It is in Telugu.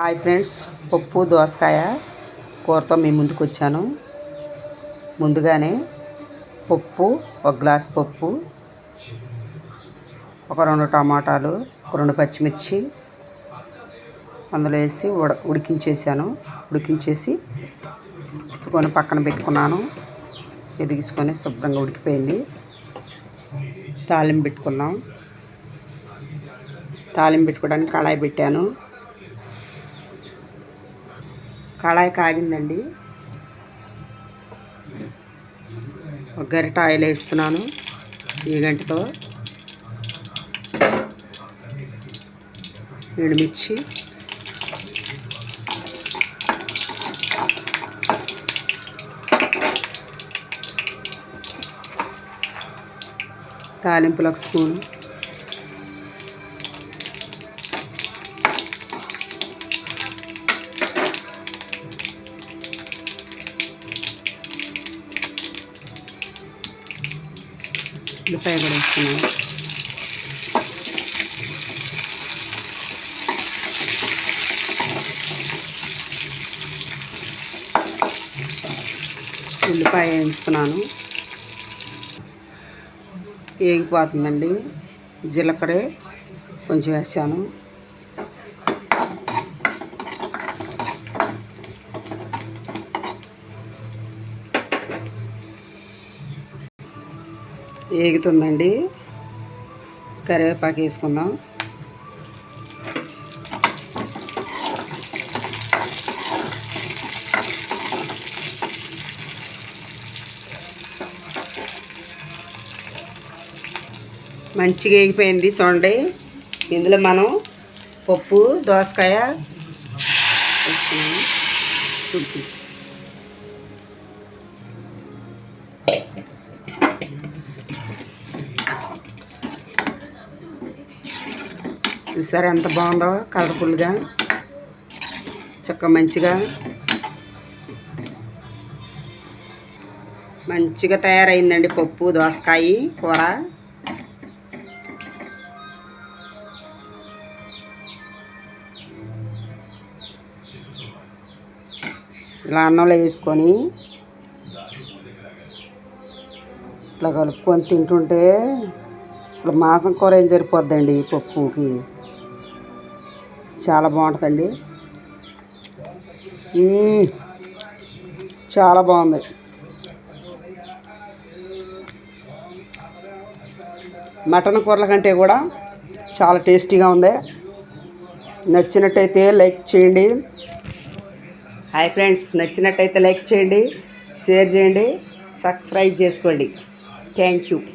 హాయ్ ఫ్రెండ్స్ పప్పు దోసకాయ కూరతో మీ ముందుకు వచ్చాను. ముందుగానే పప్పు ఒక గ్లాస్ పప్పు ఒక రెండు టమాటాలు ఒక రెండు పచ్చిమిర్చి అందులో వేసి ఉడ ఉడికించేసాను ఉడికించేసి కొని పక్కన పెట్టుకున్నాను. ఎదిగించుకొని శుభ్రంగా ఉడికిపోయింది. తాలింపు పెట్టుకున్నాం. తాలింపు పెట్టుకోవడానికి కళాయి పెట్టాను. కళాయి కాగిందండి. ఒక గరిట ఆయిల్ వేస్తున్నాను ఈ గంటతో. ఎండుమిర్చి తాలింపులకు ఒక స్పూన్. ఉల్లిపాయ కూడా వేస్తున్నాను ఉల్లిపాయ వేస్తున్నాను. వేగిపోతుందండి జీలకర్ర కొంచెం వేసాను. వేగుతుందండి కరివేపాకు వేసుకుందాం. మంచిగా వేగిపోయింది చూడండి. ఇందులో మనం పప్పు దోసకాయ వేసుకున్నాము చూసారా ఎంత బాగుందో కలర్ఫుల్గా చక్క మంచిగా. మంచిగా తయారైందండి పప్పు దోసకాయ కూర. ఇలా అన్నంలో వేసుకొని ఇట్లా కలుపుకొని తింటుంటే అసలు మాంసం కూర ఏం సరిపోద్దండి ఈ పప్పుకి? చాలా బాగుంటుందండి. చాలా బాగుంది. మటన్ కూరల కంటే కూడా చాలా టేస్టీగా ఉంది. నచ్చినట్టయితే లైక్ చేయండి. హాయ్ ఫ్రెండ్స్ నచ్చినట్టయితే లైక్ చేయండి షేర్ చేయండి సబ్స్క్రైబ్ చేసుకోండి. Thank you.